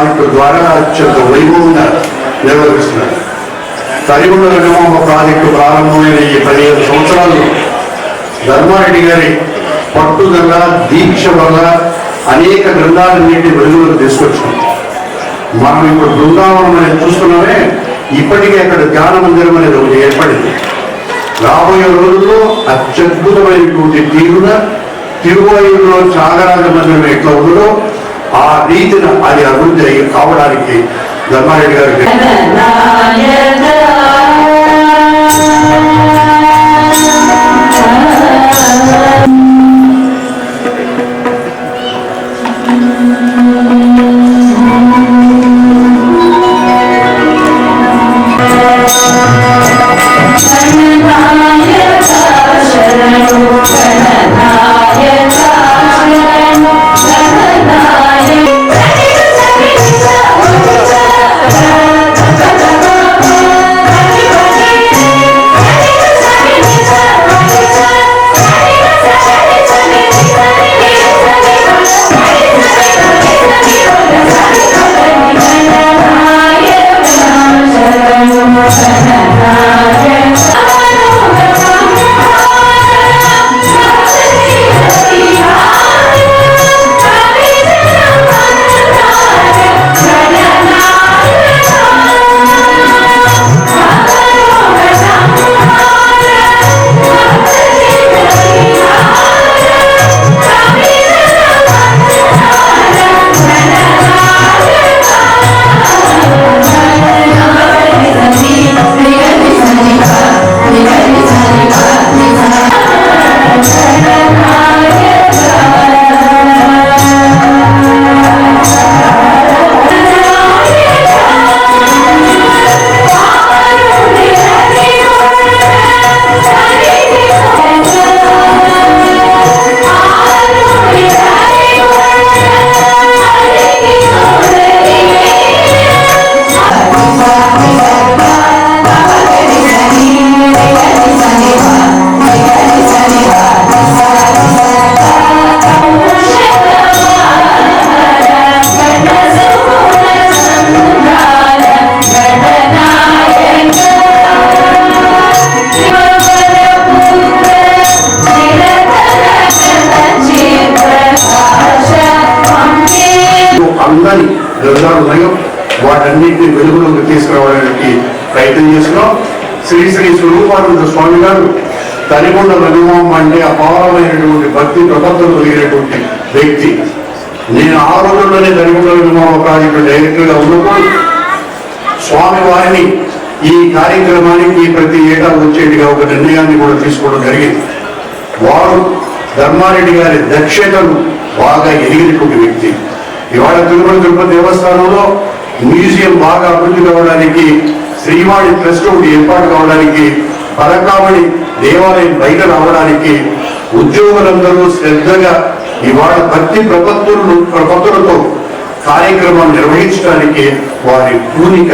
Project ద్వారా అత్యంత వైభవంగా నిర్వహిస్తున్నారు. తరిగుండ రంగమాంబ ప్రాజెక్టు ప్రారంభమైన ఈ పదిహేను సంవత్సరాలు ధర్మారెడ్డి గారి పట్టుదల దీక్ష వల్ల అనేక గ్రంథాలన్నింటి వెలుగులోకి తీసుకొచ్చాం. మనం ఇప్పుడు బృందావనం అనేది చూస్తున్నామే ఇప్పటికే అక్కడ ధ్యాన మందిరం అనేది ఒకటి ఏర్పడింది. రాబోయే రోజుల్లో అత్యద్భుతమైనటువంటి తీరున తిరువాయులో త్యాగరాజ మందిరం ఎట్లా ఉందో ఆ రీతిన అది అభివృద్ధి అయ్యి కావడానికి ధర్మారెడ్డి గారికి అందరి గ్రంథాలు ఉన్నాయో వాటన్నిటిని వెలుగులోకి తీసుకురావడానికి ప్రయత్నం చేస్తున్నాం. శ్రీ శ్రీ స్వరూపానంద స్వామి గారు తనిగుండ రఘుమామ అంటే అపారమైనటువంటి భక్తి ప్రపంచం కలిగినటువంటి వ్యక్తి. నేను ఆ రోజుల్లోనే తనికొండ రఘుమామ ప్రాజెక్టు డైరెక్టర్గా ఉన్నప్పుడు స్వామి వారిని ఈ కార్యక్రమానికి ప్రతి ఏటా వచ్చేటిగా ఒక నిర్ణయాన్ని కూడా తీసుకోవడం జరిగింది. వారు ధర్మారెడ్డి గారి దక్షతను బాగా ఎదిగినటువంటి వ్యక్తి. ఇవాళ తిరుమల తిరుపతి దేవస్థానంలో మ్యూజియం బాగా అభివృద్ధి కావడానికి శ్రీవాణి ట్రస్ట్ ఒకటి ఏర్పాటు కావడానికి పరకామణి దేవాలయం బయట రావడానికి ఉద్యోగులందరూ శ్రద్ధగా ఇవాళ భక్తి ప్రపత్తులు ప్రపత్తులతో కార్యక్రమం నిర్వహించడానికి వారి భూమిక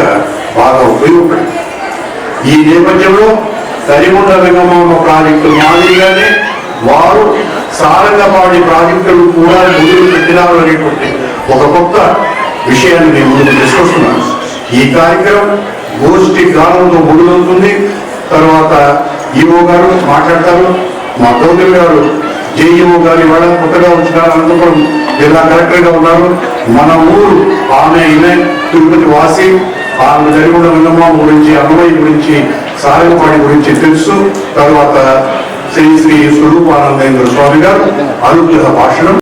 బాగా ఉపయోగపడింది. ఈ నేపథ్యంలో తరిముండ రంగమామ ప్రాజెక్టు మాదిరిగానే వారు సారంగపాడి ప్రాజెక్టులు కూడా మొదలు పెట్టినారు అనేటువంటి ఒక కొత్త విషయాన్ని నేను ముందుకు తీసుకొస్తున్నాను ఈ కార్యక్రమం గోష్ఠి గానంతో మొదలవుతుంది తర్వాత ఈఓ గారు మాట్లాడతారు. మా గౌతమ్ గారు జేఈఓ గారు ఇవాళ కొత్తగా వచ్చిన అనంతపురం జిల్లా కలెక్టర్గా ఉన్నారు. మన ఊరు ఆమె ఈమె తిరుపతి వాసి ఆమె జరిగిన రంగమ్మ గురించి అన్నమయ్య గురించి సారంగపాడి గురించి తెలుసు. తర్వాత శ్రీ శ్రీ స్వరూపానందేంద్ర స్వామి గారు అనుగ్రహ భాషణం.